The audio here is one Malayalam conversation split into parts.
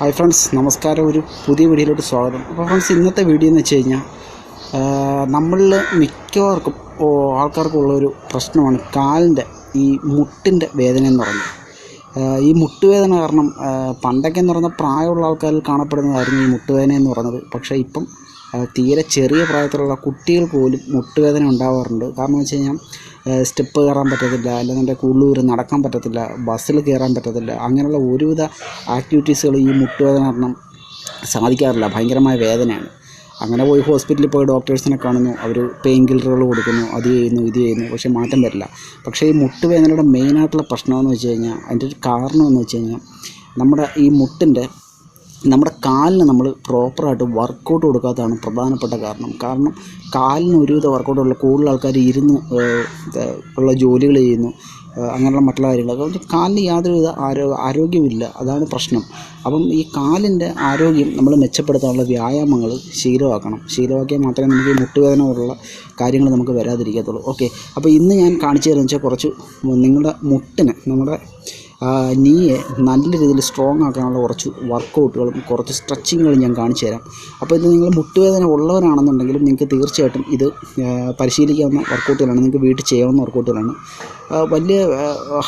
ഹായ് ഫ്രണ്ട്സ് നമസ്കാരം. ഒരു പുതിയ വീഡിയോയിലോട്ട് സ്വാഗതം. അപ്പോൾ ഫ്രണ്ട്സ് ഇന്നത്തെ വീഡിയോ എന്ന് വെച്ച് കഴിഞ്ഞാൽ നമ്മളിൽ മിക്കവർക്കും ആൾക്കാർക്കുള്ളൊരു പ്രശ്നമാണ് കാലിന്റെ ഈ മുട്ടിന്റെ വേദന എന്ന് പറയുന്നത്. ഈ മുട്ടുവേദന കാരണം പണ്ടൊക്കെ എന്ന് പറയുന്ന പ്രായമുള്ള ആൾക്കാരിൽ കാണപ്പെടുന്നതായിരുന്നു ഈ മുട്ടുവേദന എന്ന് പറയുന്നത്. പക്ഷേ ഇപ്പം തീരെ ചെറിയ പ്രായത്തിലുള്ള കുട്ടികൾ പോലും മുട്ടുവേദന ഉണ്ടാവാറുണ്ട്. കാരണം എന്ന് വെച്ച് കഴിഞ്ഞാൽ സ്റ്റെപ്പ് കയറാൻ പറ്റത്തില്ല അല്ലെന്നുണ്ടെങ്കിൽ കൂടുതൽ നടക്കാൻ പറ്റത്തില്ല ബസ്സിൽ കയറാൻ പറ്റത്തില്ല അങ്ങനെയുള്ള ഒരുവിധ ആക്ടിവിറ്റീസുകൾ ഈ മുട്ടുവേദന കാരണം സാധിക്കാറില്ല ഭയങ്കരമായ വേദനയാണ്. അങ്ങനെ പോയി ഹോസ്പിറ്റലിൽ പോയി ഡോക്ടേഴ്സിനെ കാണുന്നു അവർ പെയിൻ കില്ലറുകൾ കൊടുക്കുന്നു അത് ചെയ്യുന്നു ഇത് ചെയ്യുന്നു പക്ഷേ മാറ്റം വരില്ല. പക്ഷേ ഈ മുട്ടുവേദനയുടെ മെയിനായിട്ടുള്ള പ്രശ്നമെന്ന് വെച്ച് കഴിഞ്ഞാൽ അതിന്റെ ഒരു കാരണം എന്ന് വെച്ച് കഴിഞ്ഞാൽ നമ്മുടെ ഈ മുട്ടിന്റെ നമ്മുടെ കാലിന് നമ്മൾ പ്രോപ്പറായിട്ട് വർക്കൗട്ട് കൊടുക്കാത്തതാണ് പ്രധാനപ്പെട്ട കാരണം. കാരണം കാലിന് ഒരുവിധ വർക്കൗട്ട് ഉള്ള കൂടുതൽ ആൾക്കാർ ഇരുന്ന് ഉള്ള ജോലികൾ ചെയ്യുന്നു അങ്ങനെയുള്ള മറ്റുള്ള കാര്യങ്ങളൊക്കെ. അതുകൊണ്ട് കാലിന് യാതൊരുവിധ ആരോ ആരോഗ്യമില്ല അതാണ് പ്രശ്നം. അപ്പം ഈ കാലിന്റെ ആരോഗ്യം നമ്മൾ മെച്ചപ്പെടുത്താനുള്ള വ്യായാമങ്ങൾ ശീലമാക്കണം. ശീലമാക്കിയാൽ മാത്രമേ നമുക്ക് ഈ മുട്ടുവേദന പോലുള്ള കാര്യങ്ങൾ നമുക്ക് വരാതിരിക്കത്തുള്ളൂ. ഓക്കെ. അപ്പോൾ ഇന്ന് ഞാൻ കാണിച്ചു തരുന്നത് വെച്ചാൽ കുറച്ച് നിങ്ങളുടെ മുട്ടിന് നമ്മുടെ നീയെ നല്ല രീതിയിൽ സ്ട്രോങ് ആക്കാനുള്ള കുറച്ച് വർക്കൗട്ടുകളും കുറച്ച് സ്ട്രെച്ചിങ്ങുകളും ഞാൻ കാണിച്ചു തരാം. അപ്പോൾ ഇത് നിങ്ങൾ മുട്ടുവേദന ഉള്ളവരാണെന്നുണ്ടെങ്കിലും നിങ്ങൾക്ക് തീർച്ചയായിട്ടും ഇത് പരിശീലിക്കാവുന്ന വർക്കൗട്ടുകളാണ് നിങ്ങൾക്ക് വീട്ടിൽ ചെയ്യാവുന്ന വർക്കൗട്ടുകളാണ് വലിയ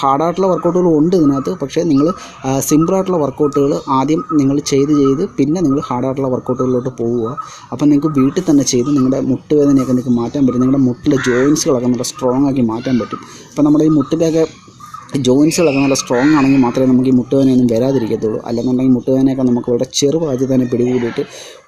ഹാർഡായിട്ടുള്ള വർക്കൗട്ടുകളും ഉണ്ട് ഇതിനകത്ത് പക്ഷേ നിങ്ങൾ സിമ്പിളായിട്ടുള്ള വർക്കൗട്ടുകൾ ആദ്യം നിങ്ങൾ ചെയ്ത് ചെയ്ത് പിന്നെ നിങ്ങൾ ഹാർഡായിട്ടുള്ള വർക്കൗട്ടുകളിലോട്ട് പോവുക. അപ്പോൾ നിങ്ങൾക്ക് വീട്ടിൽ തന്നെ ചെയ്ത് നിങ്ങളുടെ മുട്ടുവേദനയൊക്കെ നിങ്ങൾക്ക് മാറ്റാൻ പറ്റും നിങ്ങളുടെ മുട്ടിലെ ജോയിൻസുകളൊക്കെ നല്ല സ്ട്രോങ് ആക്കി മാറ്റാൻ പറ്റും. അപ്പോൾ നമ്മുടെ ഈ മുട്ടിലൊക്കെ ജോയിൻസുകളൊക്കെ നല്ല സ്ട്രോങ് ആണെങ്കിൽ മാത്രമേ നമുക്ക് ഈ മുട്ടുവേനയൊന്നും വരാതിരിക്കത്തുള്ളൂ. അല്ലെന്നുണ്ടെങ്കിൽ മുട്ടുവേനയൊക്കെ നമുക്ക് ഇവിടെ ചെറുപാചി തന്നെ പിടികൂടിയിട്ട്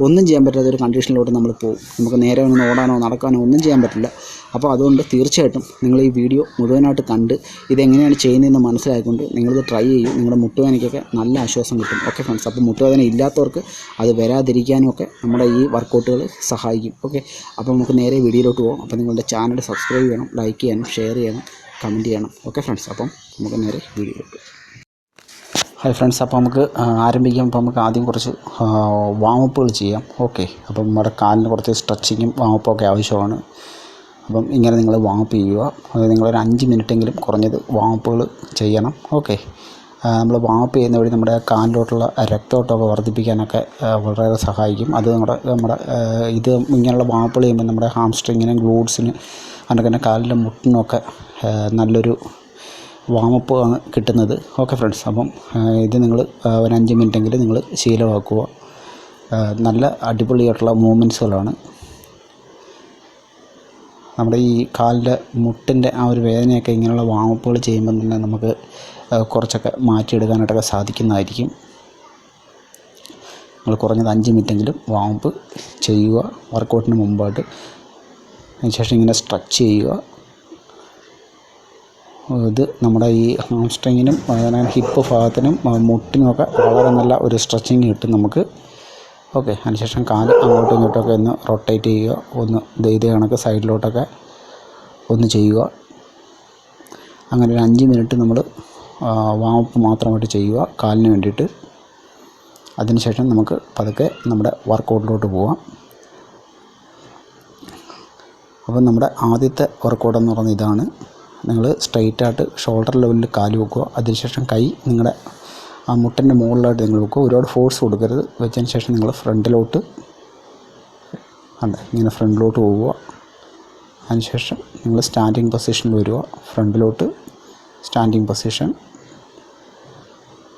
ഒന്നും ചെയ്യാൻ പറ്റാത്ത ഒരു കണ്ടീഷനിലോട്ട് നമ്മൾ പോകും. നമുക്ക് നേരെ ഒന്ന് ഓടാനോ നടക്കാനോ ഒന്നും ചെയ്യാൻ പറ്റില്ല. അപ്പോൾ അതുകൊണ്ട് തീർച്ചയായിട്ടും നിങ്ങൾ ഈ വീഡിയോ മുഴുവനായിട്ട് കണ്ട് ഇതെങ്ങനെയാണ് ചെയ്യുന്നതെന്ന് മനസ്സിലാക്കിക്കൊണ്ട് നിങ്ങളിത് ട്രൈ ചെയ്യും. നിങ്ങളുടെ മുട്ടുവേനയ്ക്കൊക്കെ നല്ല ആശ്വാസം കിട്ടും. ഓക്കെ ഫ്രണ്ട്സ് അപ്പോൾ മുട്ടുവേദന ഇല്ലാത്തവർക്ക് അത് വരാതിരിക്കാനും ഒക്കെ നമ്മുടെ ഈ വർക്കൗട്ടുകൾ സഹായിക്കും. ഓക്കെ അപ്പോൾ നമുക്ക് നേരെ വീഡിയോയിലോട്ട് പോകാം. അപ്പോൾ നിങ്ങളുടെ ചാനൽ സബ്സ്ക്രൈബ് ചെയ്യണം ലൈക്ക് ചെയ്യണം ഷെയർ ചെയ്യണം. കമന്റ് ചെയ്യണം. ഓക്കെ ഫ്രണ്ട്സ് അപ്പം നമുക്ക് നേരെ വീഡിയോ ഹായ് ഫ്രണ്ട്സ് അപ്പോൾ നമുക്ക് ആരംഭിക്കാം. അപ്പോൾ നമുക്ക് ആദ്യം കുറച്ച് വാമപ്പുകൾ ചെയ്യാം. ഓക്കെ അപ്പം നമ്മുടെ കാലിന് കുറച്ച് സ്ട്രെച്ചിങ്ങും വാമപ്പും ഒക്കെ ആവശ്യമാണ്. അപ്പം ഇങ്ങനെ നിങ്ങൾ വാമപ്പ് ചെയ്യുക. അത് നിങ്ങളൊരു അഞ്ച് മിനിറ്റെങ്കിലും കുറഞ്ഞത് വാമപ്പുകൾ ചെയ്യണം. ഓക്കെ നമ്മൾ വാമപ്പ് ചെയ്യുന്ന വഴി നമ്മുടെ കാലിലോട്ടുള്ള രക്തോട്ടമൊക്കെ വർദ്ധിപ്പിക്കാനൊക്കെ വളരെയേറെ വളരെ സഹായിക്കും. അത് നമ്മുടെ നമ്മുടെ ഇത് ഇങ്ങനെയുള്ള വാമപ്പുകൾ ചെയ്യുമ്പോൾ നമ്മുടെ ഹാംസ്ട്രിങ്ങിനും ഗ്ലൂഡ്സിന് അതിനൊക്കെ തന്നെ കാലിന്റെ മുട്ടിനൊക്കെ നല്ലൊരു വാമപ്പ് ആണ് കിട്ടുന്നത്. ഓക്കെ ഫ്രണ്ട്സ് അപ്പം ഇത് നിങ്ങൾ ഒരു അഞ്ച് മിനിറ്റെങ്കിലും നിങ്ങൾ ശീലമാക്കുക. നല്ല അടിപൊളിയായിട്ടുള്ള മൂമെന്റ്സുകളാണ് നമ്മുടെ ഈ കാലിന്റെ മുട്ടിന്റെ ആ ഒരു വേദനയൊക്കെ ഇങ്ങനെയുള്ള വാമപ്പുകൾ ചെയ്യുമ്പോൾ തന്നെ നമുക്ക് കുറച്ചൊക്കെ മാറ്റിയെടുക്കാനായിട്ടൊക്കെ സാധിക്കുന്നതായിരിക്കും. നിങ്ങൾ കുറഞ്ഞത് അഞ്ച് മിനിറ്റെങ്കിലും വാമപ്പ് ചെയ്യുക. വർക്കൗട്ടിന് മുമ്പായിട്ട്. അതിനുശേഷം ഇങ്ങനെ സ്ട്രെച്ച് ചെയ്യുക. ഇത് നമ്മുടെ ഈ ഹാംസ്ട്രിങ്ങിനും അതുപോലെ ഹിപ്പ് ഭാഗത്തിനും മുട്ടിനുമൊക്കെ വളരെ നല്ല ഒരു സ്ട്രെച്ചിങ് കിട്ടും നമുക്ക്. ഓക്കെ അതിനുശേഷം കാൽ അങ്ങോട്ടും ഇങ്ങോട്ടൊക്കെ ഒന്ന് റൊട്ടേറ്റ് ചെയ്യുക. ഒന്ന് ദൈത കണക്ക് സൈഡിലോട്ടൊക്കെ ഒന്ന് ചെയ്യുക. അങ്ങനെ ഒരു അഞ്ച് മിനിറ്റ് നമ്മൾ വാമപ്പ് മാത്രമായിട്ട് ചെയ്യുക കാലിന് വേണ്ടിയിട്ട്. അതിനുശേഷം നമുക്ക് പതുക്കെ നമ്മുടെ വർക്കൗട്ടിലോട്ട് പോവാം. അപ്പം നമ്മുടെ ആദ്യത്തെ വർക്കൗട്ട് എന്ന് പറയുന്നത് ഇതാണ്. നിങ്ങൾ സ്ട്രെയിറ്റ് ആയിട്ട് ഷോൾഡർ ലെവലിൽ കാൽ വെക്കുക. അതിനുശേഷം കൈ നിങ്ങളുടെ ആ മുട്ടിന്റെ മുകളിലായിട്ട് നിങ്ങൾ വെക്കുക. ഒരുപാട് ഫോഴ്സ് കൊടുക്കരുത്. വെച്ചതിന് ശേഷം നിങ്ങൾ ഫ്രണ്ടിലോട്ട് അതെ ഇങ്ങനെ ഫ്രണ്ടിലോട്ട് പോവുക. അതിനുശേഷം നിങ്ങൾ സ്റ്റാൻഡിങ് പൊസിഷനിൽ വരിക. ഫ്രണ്ടിലോട്ട് സ്റ്റാൻഡിങ് പൊസിഷൻ.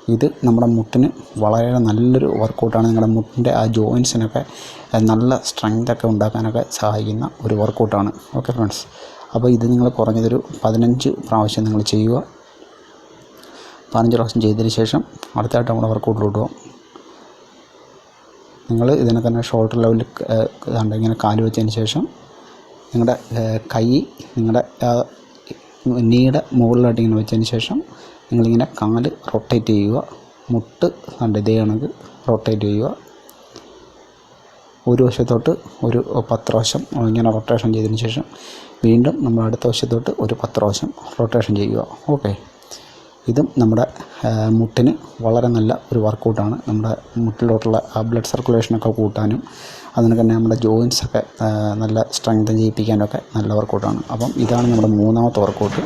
ഇത് നമ്മുടെ മുട്ടിന് വളരെ നല്ലൊരു വർക്കൗട്ടാണ്. നിങ്ങളുടെ മുട്ടിന്റെ ആ ജോയിൻസിനൊക്കെ നല്ല സ്ട്രെങ്ത് ഒക്കെ ഉണ്ടാക്കാനൊക്കെ സഹായിക്കുന്ന ഒരു വർക്കൗട്ടാണ്. Okay friends. അപ്പോൾ ഇത് നിങ്ങൾ കുറഞ്ഞതൊരു പതിനഞ്ച് പ്രാവശ്യം നിങ്ങൾ ചെയ്യുക. പതിനഞ്ച് പ്രാവശ്യം ചെയ്തതിന് ശേഷം അടുത്തായിട്ട് നമ്മുടെ വർക്കൗട്ടിലോട്ട് പോകും നിങ്ങൾ ഇതിനെ തന്നെ ഷോൾഡർ ലെവലിൽ ഇതാണ്ട് ഇങ്ങനെ കാൽ വെച്ചതിന് ശേഷം നിങ്ങളുടെ കൈ നിങ്ങളുടെ നീടെ മുകളിലായിട്ട് ഇങ്ങനെ വെച്ചതിന് ശേഷം നിങ്ങളിങ്ങനെ കാൽ റൊട്ടേറ്റ് ചെയ്യുക. മുട്ട് കണ്ട് ഇതേ കണക്ക് റൊട്ടേറ്റ് ചെയ്യുക. ഒരു വശത്തോട്ട് ഒരു പത്ത് പ്രാവശ്യം ഇങ്ങനെ റൊട്ടേഷൻ ചെയ്തതിന് ശേഷം വീണ്ടും നമ്മൾ അടുത്ത വശത്തോട്ട് ഒരു പത്ത് പ്രാവശ്യം റൊട്ടേഷൻ ചെയ്യുക. ഓക്കെ ഇതും നമ്മുടെ മുട്ടിന് വളരെ നല്ല ഒരു വർക്കൗട്ടാണ് നമ്മുടെ മുട്ടിലോട്ടുള്ള ആ ബ്ലഡ് സർക്കുലേഷനൊക്കെ കൂട്ടാനും അതിന് തന്നെ നമ്മുടെ ജോയിൻസൊക്കെ നല്ല സ്ട്രെങ്ത് ചെയ്യിപ്പിക്കാനൊക്കെ നല്ല വർക്കൗട്ടാണ് അപ്പം ഇതാണ് നമ്മുടെ മൂന്നാമത്തെ വർക്കൗട്ട്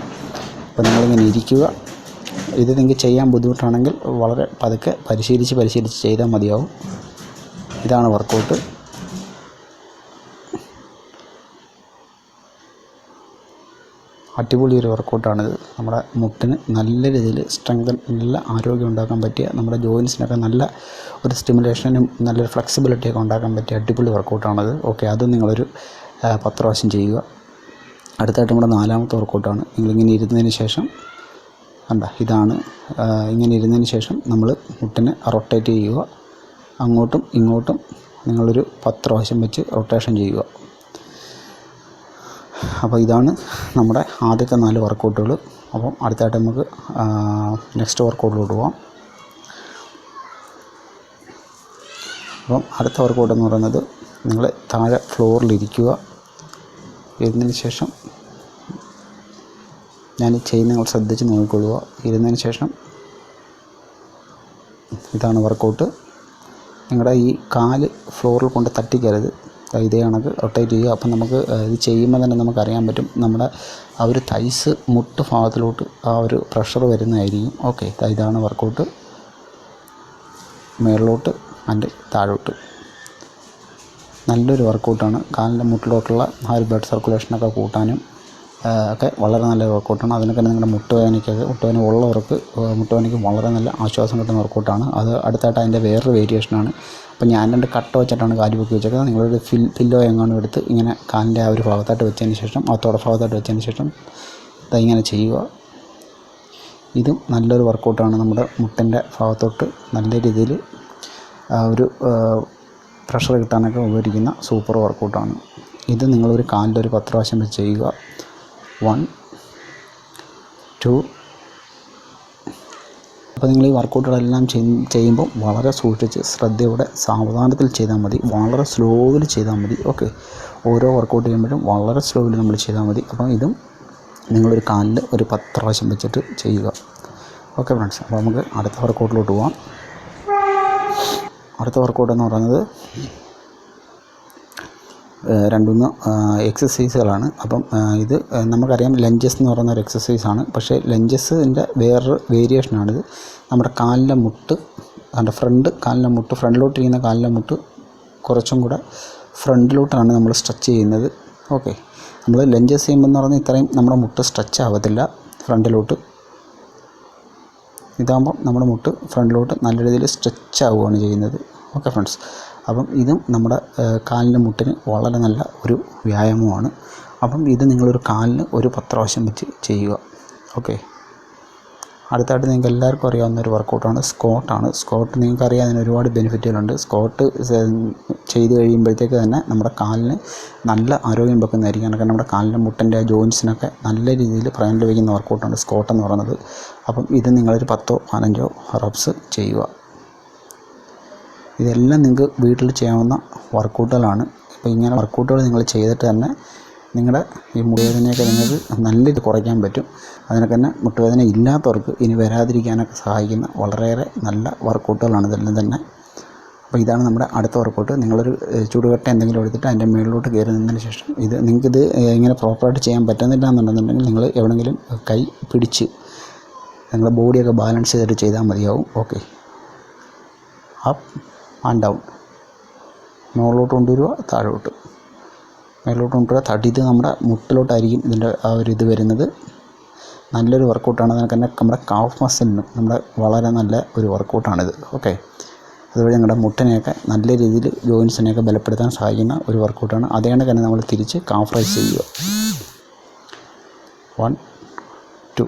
അപ്പോൾ നിങ്ങളിങ്ങനെ ഇരിക്കുക. ഇത് നിങ്ങൾക്ക് ചെയ്യാൻ ബുദ്ധിമുട്ടാണെങ്കിൽ വളരെ പതുക്കെ പരിശീലിച്ച് പരിശീലിച്ച് ചെയ്താൽ മതിയാവും. ഇതാണ് വർക്കൗട്ട് അടിപൊളി ഒരു വർക്കൗട്ടാണിത് നമ്മുടെ മുട്ടിന് നല്ല രീതിയിൽ സ്ട്രെങ്തൻ നല്ല ആരോഗ്യം ഉണ്ടാക്കാൻ പറ്റിയ നമ്മുടെ ജോയിൻസിനൊക്കെ നല്ല ഒരു സ്റ്റിമുലേഷനും നല്ലൊരു ഫ്ലെക്സിബിലിറ്റിയൊക്കെ ഉണ്ടാക്കാൻ പറ്റിയ അടിപൊളി വർക്കൗട്ടാണത് ഓക്കെ അത് നിങ്ങളൊരു പത്ത് പ്രാവശ്യം ചെയ്യുക. അടുത്തായിട്ട് നമ്മുടെ നാലാമത്തെ വർക്കൗട്ടാണ് നിങ്ങളിങ്ങനെ ഇരുന്നതിന് ശേഷം കണ്ട ഇതാണ് ഇങ്ങനെ ഇരുന്നതിന് ശേഷം നമ്മൾ മുട്ടിനെ റൊട്ടേറ്റ് ചെയ്യുക. അങ്ങോട്ടും ഇങ്ങോട്ടും നിങ്ങളൊരു പത്ത് പ്രാവശ്യം വെച്ച് റൊട്ടേഷൻ ചെയ്യുക. അപ്പോൾ ഇതാണ് നമ്മുടെ ആദ്യത്തെ നാല് വർക്കൗട്ടുകൾ അപ്പം അടുത്തായിട്ട് നമുക്ക് നെക്സ്റ്റ് വർക്കൗട്ടിലോട്ട് പോവാം. അപ്പം അടുത്ത വർക്കൗട്ട് എന്ന് പറയുന്നത് നിങ്ങൾ താഴെ ഫ്ലോറിലിരിക്കുക ഇരുന്നതിന് ശേഷം ഞാൻ ചെയ്യുന്ന നിങ്ങൾ ശ്രദ്ധിച്ച് നോക്കിക്കൊള്ളുക. ഇരുന്നതിന് ശേഷം ഇതാണ് വർക്കൗട്ട് നിങ്ങളുടെ ഈ കാൽ ഫ്ലോറിൽ കൊണ്ട് തട്ടിക്കരുത്. ഇതേ കണക്ക് റൊട്ടേറ്റ് ചെയ്യുക. അപ്പം നമുക്ക് ഇത് ചെയ്യുമ്പോൾ തന്നെ നമുക്ക് അറിയാൻ പറ്റും നമ്മുടെ ആ ഒരു തൈസ് മുട്ട് ഭാഗത്തിലോട്ട് ആ ഒരു പ്രഷർ വരുന്നതായിരിക്കും. ഓക്കെ ഇതാണ് വർക്കൗട്ട് മേളിലോട്ട് ആൻഡ് താഴോട്ട്. നല്ലൊരു വർക്കൗട്ടാണ് കാലിന്റെ മുട്ടിലോട്ടുള്ള ആ ഒരു ബ്ലഡ് സർക്കുലേഷനൊക്കെ കൂട്ടാനും ഒക്കെ വളരെ നല്ല വർക്കൗട്ടാണ് അതിനൊക്കെ നിങ്ങളുടെ മുട്ടുവേദനയ്ക്കൊക്കെ മുട്ടുവേദന ഉള്ളവർക്ക് മുട്ടുവേദനയ്ക്ക് വളരെ നല്ല ആശ്വാസം കിട്ടുന്ന വർക്കൗട്ടാണ് അത് അടുത്തായിട്ട് അതിന്റെ വേറൊരു വേരിയേഷനാണ് അപ്പോൾ ഞാൻ രണ്ട് കട്ട വെച്ചിട്ടാണ് കാലി പൊക്കി വെച്ചേക്കുന്നത്. നിങ്ങളൊരു ഫിൽ പില്ലോ എങ്ങാനും എടുത്ത് ഇങ്ങനെ കാലിന്റെ ആ ഒരു ഭാഗത്തായിട്ട് വെച്ചതിന് ശേഷം ആ ഭാഗത്തായിട്ട് വെച്ചതിന് ശേഷം ഇതാ ചെയ്യുക. ഇതും നല്ലൊരു വർക്കൗട്ടാണ് നമ്മുടെ മുട്ടിന്റെ ഭാഗത്തോട്ട് നല്ല രീതിയിൽ ആ ഒരു പ്രഷർ കിട്ടാനൊക്കെ ഉപകരിക്കുന്ന സൂപ്പർ വർക്കൗട്ടാണ് ഇത് നിങ്ങളൊരു കാലിന്റെ ഒരു പത്ത് പ്രാവശ്യം വെച്ച് ചെയ്യുക. വൺ ടു അപ്പോൾ നിങ്ങൾ ഈ വർക്കൗട്ടുകളെല്ലാം ചെയ്- ചെയ്യുമ്പോൾ വളരെ സൂക്ഷിച്ച് ശ്രദ്ധയോടെ സാവധാനത്തിൽ ചെയ്താൽ മതി. വളരെ സ്ലോവിൽ ചെയ്താൽ മതി. ഓക്കെ ഓരോ വർക്കൗട്ട് ചെയ്യുമ്പോഴും വളരെ സ്ലോവിൽ നമ്മൾ ചെയ്താൽ മതി. അപ്പോൾ ഇതും നിങ്ങളൊരു കാലിൽ ഒരു പത്ത് പ്രാവശ്യം വെച്ചിട്ട് ചെയ്യുക. ഓക്കെ ഫ്രണ്ട്സ് അപ്പോൾ നമുക്ക് അടുത്ത വർക്കൗട്ടിലോട്ട് പോവാം. അടുത്ത വർക്കൗട്ട് എന്ന് പറയുന്നത് രണ്ടുമൂന്ന് എക്സസൈസുകളാണ് അപ്പം ഇത് നമുക്കറിയാം ലഞ്ചസ് എന്ന് പറയുന്ന ഒരു എക്സസൈസാണ് പക്ഷേ ലഞ്ചസിന്റെ വേറൊരു വേരിയേഷനാണിത് നമ്മുടെ കാലിന്റെ മുട്ട് അതിന്റെ ഫ്രണ്ട് കാലിന്റെ മുട്ട് ഫ്രണ്ടിലോട്ട് ഇരിക്കുന്ന കാലിന്റെ മുട്ട് കുറച്ചും കൂടെ ഫ്രണ്ടിലോട്ടാണ് നമ്മൾ സ്ട്രെച്ച് ചെയ്യുന്നത്. ഓക്കെ നമ്മൾ ലഞ്ചസ് ചെയ്യുമ്പോൾ എന്ന് പറഞ്ഞാൽ ഇത്രയും നമ്മുടെ മുട്ട് സ്ട്രെച്ച് ആവത്തില്ല ഫ്രണ്ടിലോട്ട് ഇതാകുമ്പോൾ നമ്മുടെ മുട്ട് ഫ്രണ്ടിലോട്ട് നല്ല രീതിയിൽ സ്ട്രെച്ച് ആവുകയാണ് ചെയ്യുന്നത്. ഓക്കെ ഫ്രണ്ട്സ് അപ്പം ഇതും നമ്മുടെ കാലിന്റെ മുട്ടിന് വളരെ നല്ല ഒരു വ്യായാമമാണ്. അപ്പം ഇത് നിങ്ങളൊരു കാലിന് ഒരു പത്ത് പ്രാവശ്യം വെച്ച് ചെയ്യുക. ഓക്കെ. അടുത്തായിട്ട് നിങ്ങൾക്ക് എല്ലാവർക്കും അറിയാവുന്ന ഒരു വർക്കൗട്ടാണ്. സ്കോട്ടാണ്. സ്കോട്ട് നിങ്ങൾക്ക് അറിയാൻ അതിന് ഒരുപാട് ബെനിഫിറ്റുകളുണ്ട്. സ്കോട്ട് ചെയ്ത് കഴിയുമ്പോഴത്തേക്ക് തന്നെ നമ്മുടെ കാലിന് നല്ല ആരോഗ്യം വെക്കുന്നതായിരിക്കും. കാരണം നമ്മുടെ കാലിന്റെ മുട്ടന്റെ ജോയിൻസിനൊക്കെ നല്ല രീതിയിൽ പ്രയോജനം ലഭിക്കുന്ന വർക്കൗട്ടാണ് സ്കോട്ട് എന്ന് പറയുന്നത്. അപ്പം ഇത് നിങ്ങളൊരു പത്തോ പതിനഞ്ചോ റബ്സ് ചെയ്യുക. ഇതെല്ലാം നിങ്ങൾക്ക് വീട്ടിൽ ചെയ്യാവുന്ന വർക്കൗട്ടുകളാണ് അപ്പോൾ ഇങ്ങനെ വർക്കൗട്ടുകൾ നിങ്ങൾ ചെയ്തിട്ട് തന്നെ നിങ്ങളുടെ ഈ മുട്ടുവേദനയൊക്കെ നിങ്ങൾക്ക് നല്ല ഇത് കുറയ്ക്കാൻ പറ്റും. അതിനൊക്കെ തന്നെ മുട്ടുവേദന ഇല്ലാത്തവർക്ക് ഇനി വരാതിരിക്കാനൊക്കെ സഹായിക്കുന്ന വളരെയേറെ നല്ല വർക്കൗട്ടുകളാണ് ഇതെല്ലാം തന്നെ. അപ്പോൾ ഇതാണ് നമ്മുടെ അടുത്ത വർക്കൗട്ട് നിങ്ങളൊരു ചൂടുകട്ട എന്തെങ്കിലും എടുത്തിട്ട് അതിന്റെ മുകളിലോട്ട് കയറി നിന്നതിന് ശേഷം ഇത് നിങ്ങൾക്കിത് ഇങ്ങനെ പ്രോപ്പറായിട്ട് ചെയ്യാൻ പറ്റുന്നില്ല എന്നുണ്ടെന്നുണ്ടെങ്കിൽ നിങ്ങൾ എവിടെയെങ്കിലും കൈ പിടിച്ച് നിങ്ങളുടെ ബോഡിയൊക്കെ ബാലൻസ് ചെയ്തിട്ട് ചെയ്താൽ മതിയാവും. Okay up. ആൻഡ് ഡൗൺ മുകളിലോട്ട് കൊണ്ടുവരിക താഴോട്ട്. മേലോട്ട് കൊണ്ടുവരിക തടിത് നമ്മുടെ മുട്ടിലോട്ടായിരിക്കും ഇതിന്റെ ആ ഒരു ഇത് വരുന്നത്. നല്ലൊരു വർക്കൗട്ടാണ്. അതിനൊക്കെ തന്നെ നമ്മുടെ കാഫ് മസിലിനും നമ്മുടെ വളരെ നല്ല ഒരു വർക്കൗട്ടാണിത്. ഓക്കെ അതുവഴി നമ്മുടെ മുട്ടിനെയൊക്കെ നല്ല രീതിയിൽ ജോയിൻസിനെയൊക്കെ ബലപ്പെടുത്താൻ സഹായിക്കുന്ന ഒരു വർക്കൗട്ടാണ്. അതേ തന്നെ നമ്മൾ തിരിച്ച് കാഫ് റൈസ് ചെയ്യുക. വൺ ടു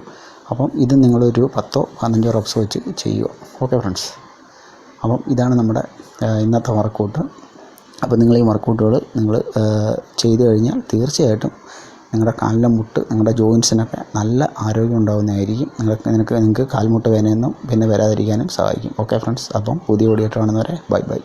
അപ്പം ഇത് നിങ്ങളൊരു പത്തോ പതിനഞ്ചോ റബ്സ് വെച്ച് ചെയ്യുക. ഓക്കെ ഫ്രണ്ട്സ് അപ്പം ഇതാണ് നമ്മുടെ ഇന്നത്തെ വർക്കൗട്ട് അപ്പോൾ നിങ്ങൾ ഈ വർക്കൗട്ടുകൾ നിങ്ങൾ ചെയ്തു കഴിഞ്ഞാൽ തീർച്ചയായിട്ടും നിങ്ങളുടെ കാലിലെ മുട്ട് നിങ്ങളുടെ ജോയിൻസിനൊക്കെ നല്ല ആരോഗ്യം ഉണ്ടാകുന്നതായിരിക്കും നിങ്ങൾക്ക് നിനക്ക് നിങ്ങൾക്ക് കാൽമുട്ട് വേനയൊന്നും പിന്നെ വരാതിരിക്കാനും സഹായിക്കും. ഓക്കെ ഫ്രണ്ട്സ് അപ്പം പുതിയ ഓടിയിട്ട് കാണുന്നവരെ ബൈ ബൈ.